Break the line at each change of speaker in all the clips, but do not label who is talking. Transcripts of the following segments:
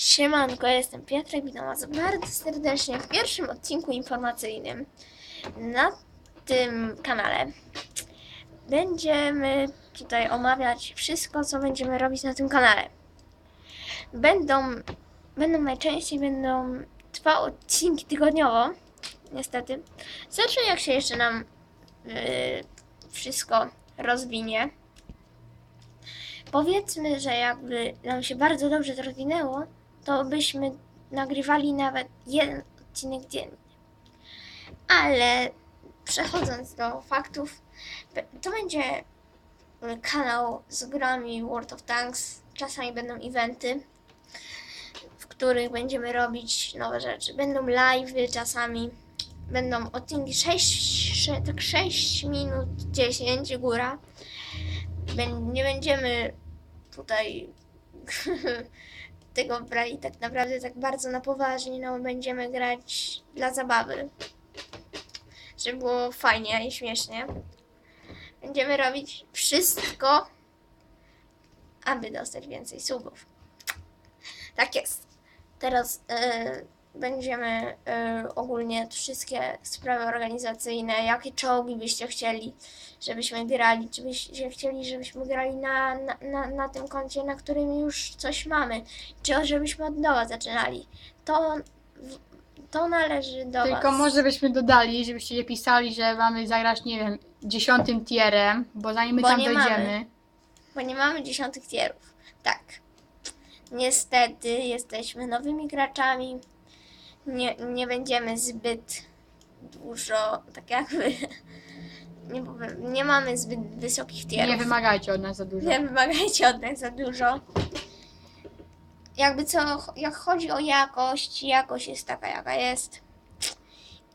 Siemanko, jestem Piotrek, witam Was bardzo serdecznie w pierwszym odcinku informacyjnym na tym kanale. Będziemy tutaj omawiać wszystko, co będziemy robić na tym kanale. Będą, będą najczęściej będą dwa odcinki tygodniowo, niestety. Zobaczymy, jak się jeszcze nam yy, wszystko rozwinie. Powiedzmy, że jakby nam się bardzo dobrze to rozwinęło, to byśmy nagrywali nawet jeden odcinek dziennie. Ale przechodząc do faktów, to będzie kanał z grami World of Tanks. Czasami będą eventy, w których będziemy robić nowe rzeczy. Będą live'y czasami. Będą odcinki 6, tak 6 minut 10 góra. Nie będziemy tutaj tego brali tak naprawdę tak bardzo na poważnie, no będziemy grać dla zabawy. Żeby było fajnie i śmiesznie. Będziemy robić wszystko, aby dostać więcej subów. Tak jest. Teraz e, będziemy e, ogólnie wszystkie sprawy organizacyjne, jakie czołgi byście chcieli, żebyśmy grali, czy byście chcieli, żebyśmy grali na, na, na, na tym koncie, na którym już coś mamy, czy żebyśmy od nowa zaczynali. To, to należy do
Tylko
was.
może byśmy dodali, żebyście nie pisali, że mamy zagrać, nie wiem, dziesiątym tierem, bo zanim my
Bo
tam
nie
dojdziemy,
mamy. Bo nie mamy dziesiątych tierów. Tak. Niestety jesteśmy nowymi graczami. Nie, nie będziemy zbyt dużo, tak jakby. Nie, powiem- nie mamy zbyt wysokich tierów.
nie wymagajcie od nas za dużo.
Nie wymagajcie od nas za dużo. Jakby co, jak chodzi o jakość, jakość jest taka, jaka jest.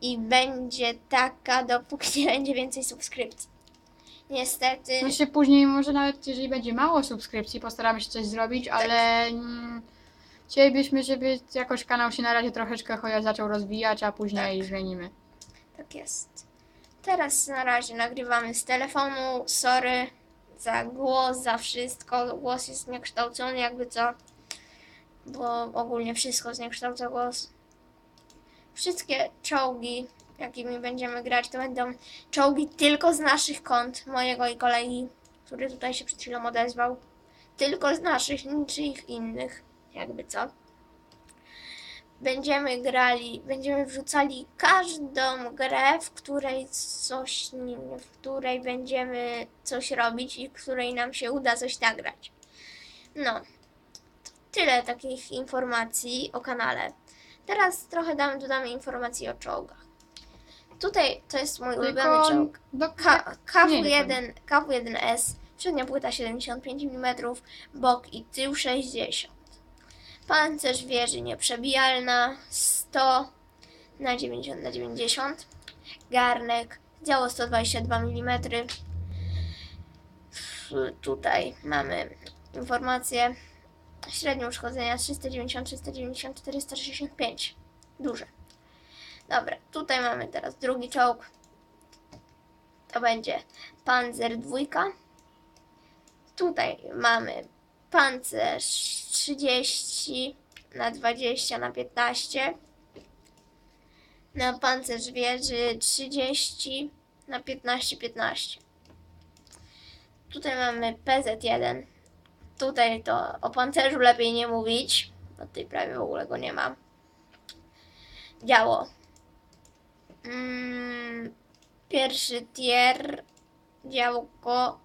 I będzie taka, dopóki nie będzie więcej subskrypcji. Niestety.
Myślę później, może nawet jeżeli będzie mało subskrypcji, postaramy się coś zrobić, ale mm, chcielibyśmy, żeby jakoś kanał się na razie troszeczkę chociaż zaczął rozwijać, a później
Tak.
zmienimy.
Tak jest. Teraz na razie nagrywamy z telefonu. Sorry za głos, za wszystko. Głos jest zniekształcony, jakby co. Bo ogólnie wszystko zniekształca głos. Wszystkie czołgi, jakimi będziemy grać, to będą czołgi tylko z naszych kont, mojego i kolegi, który tutaj się przed chwilą odezwał. Tylko z naszych, niczyich innych, jakby co będziemy grali, będziemy wrzucali każdą grę, w której coś, w której będziemy coś robić i w której nam się uda coś nagrać. No, tyle takich informacji o kanale. Teraz trochę dam, dodamy informacji o czołgach. Tutaj to jest mój ulubiony czołg. K-
Nie, nie
KW1, KW1S, przednia płyta 75 mm, bok i tył 60. Pancerz wieży nieprzebijalna 100 na 90 na 90. Garnek, działo 122 mm. Tutaj mamy informacje. Średnie uszkodzenia 390, 390, 465. Duże. Dobra, tutaj mamy teraz drugi czołg. To będzie Panzer dwójka. Tutaj mamy pancerz 30 na 20 na 15. Na pancerz wieży 30 na 15 15. Tutaj mamy PZ1. Tutaj to o pancerzu lepiej nie mówić, bo tutaj prawie w ogóle go nie ma. Działo. Mm, pierwszy tier działko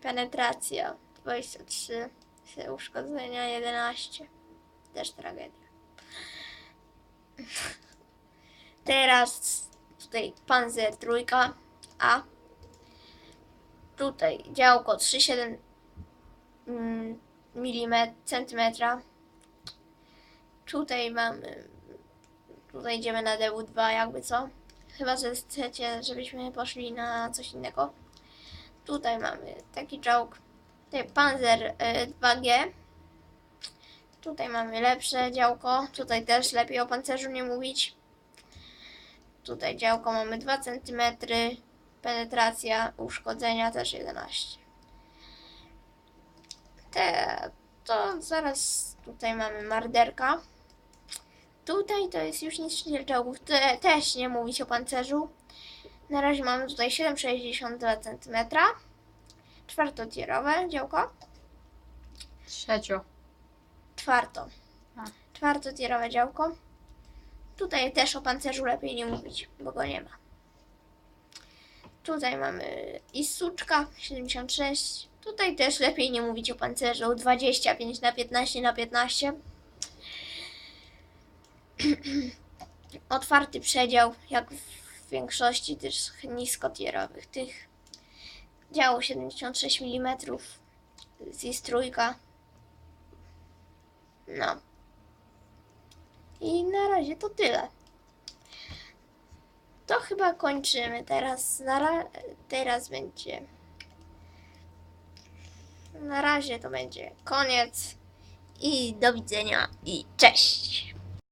penetracja 23 się uszkodzenia 11 też tragedia. Teraz tutaj panzer trójka A tutaj działko 3,7 mm, centymetra. Tutaj mamy tutaj idziemy na DW2 jakby co. Chyba, że chcecie, żebyśmy poszli na coś innego. Tutaj mamy taki czołg. Tutaj Panzer y, 2G. Tutaj mamy lepsze działko. Tutaj też lepiej o pancerzu nie mówić. Tutaj działko mamy 2 cm. Penetracja uszkodzenia też 11. Te, to zaraz tutaj mamy marderka. Tutaj to jest już niszczyciel czołgów. Te, też nie mówić o pancerzu. Na razie mamy tutaj 7,62 cm. Czwartotierowe działko.
Trzecio.
Czwarto.
A.
Czwartotierowe działko. Tutaj też o pancerzu lepiej nie mówić, bo go nie ma. Tutaj mamy i suczka 76. Tutaj też lepiej nie mówić o pancerzu 25 na 15 na 15. Otwarty przedział, jak w większości też niskotierowych. Tych działo 76 mm. Z trójka. No. I na razie to tyle. To chyba kończymy teraz. Na ra- teraz będzie. Na razie to będzie koniec. I do widzenia i cześć.